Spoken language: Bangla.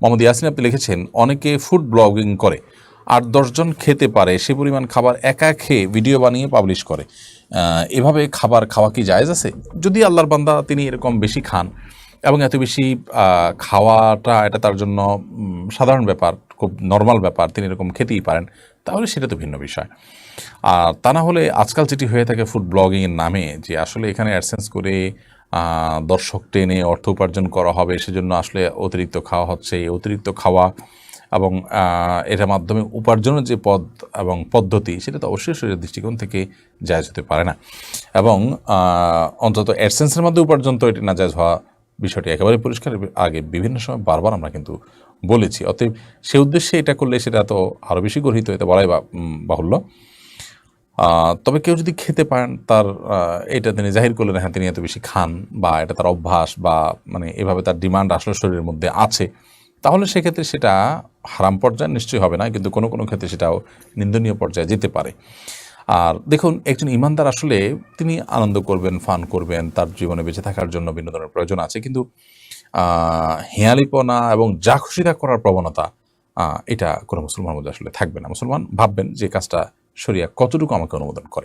মোহাম্মদ ইয়াসিন আপনি লিখেছেন, অনেকে ফুড ব্লগিং করে, আর দশজন খেতে পারে, সে পরিমাণ খাবার একা খেয়ে ভিডিও বানিয়ে পাবলিশ করে। এভাবে খাবার খাওয়া কি জায়েজ আছে? যদি আল্লাহর বান্দা তিনি এরকম বেশি খান, এবং এত বেশি খাওয়াটা এটা তার জন্য সাধারণ ব্যাপার, খুব নর্মাল ব্যাপার, তিনি এরকম খেতেই পারেন, তাহলে সেটা তো ভিন্ন বিষয়। আর তা না হলে আজকাল যেটি হয়ে থাকে ফুড ব্লগিংয়ের নামে, যে আসলে এখানে অ্যাডসেন্স করে দর্শক টেনে অর্থ উপার্জন করা হবে, সেজন্য আসলে অতিরিক্ত খাওয়া হচ্ছে। এই অতিরিক্ত খাওয়া এবং এটার মাধ্যমে উপার্জনের যে পদ এবং পদ্ধতি, সেটা তো অবশ্যই শরীরের দৃষ্টিকোণ থেকে জায়জ হতে পারে না। এবং অন্তত অ্যাডসেন্সের মধ্যে উপার্জন তো এটি না জায়জ হওয়া বিষয়টি একেবারে পরিষ্কার। আগে বিভিন্ন সময় বারবার আমরা কিন্তু বলেছি, অতএব সে উদ্দেশ্যে এটা করলে সেটা তো আরও বেশি গর্হিত হতে বলাই বাহুল্য। তবে কেউ যদি খেতে পারেন, তার এটা তিনি জাহির করলেন হ্যাঁ তিনি এত বেশি খান বা এটা তার অভ্যাস বা মানে এভাবে তার ডিমান্ড আসলে শরীরের মধ্যে আছে, তাহলে সেক্ষেত্রে সেটা হারাম পর্যায়ে নিশ্চয়ই হবে না, কিন্তু কোনো কোনো ক্ষেত্রে সেটাও নিন্দনীয় পর্যায়ে যেতে পারে। আর দেখুন, একজন ইমানদার আসলে তিনি আনন্দ করবেন, ফান করবেন, তার জীবনে বেঁচে থাকার জন্য বিনোদনের প্রয়োজন আছে, কিন্তু হেয়ালিপনা এবং যা খুশি করার প্রবণতা এটা কোনো মুসলমান মধ্যে আসলে থাকবে না। মুসলমান ভাববেন যে কাজটা শরিয়া কতটুকু আমাকে অনুমোদন করে?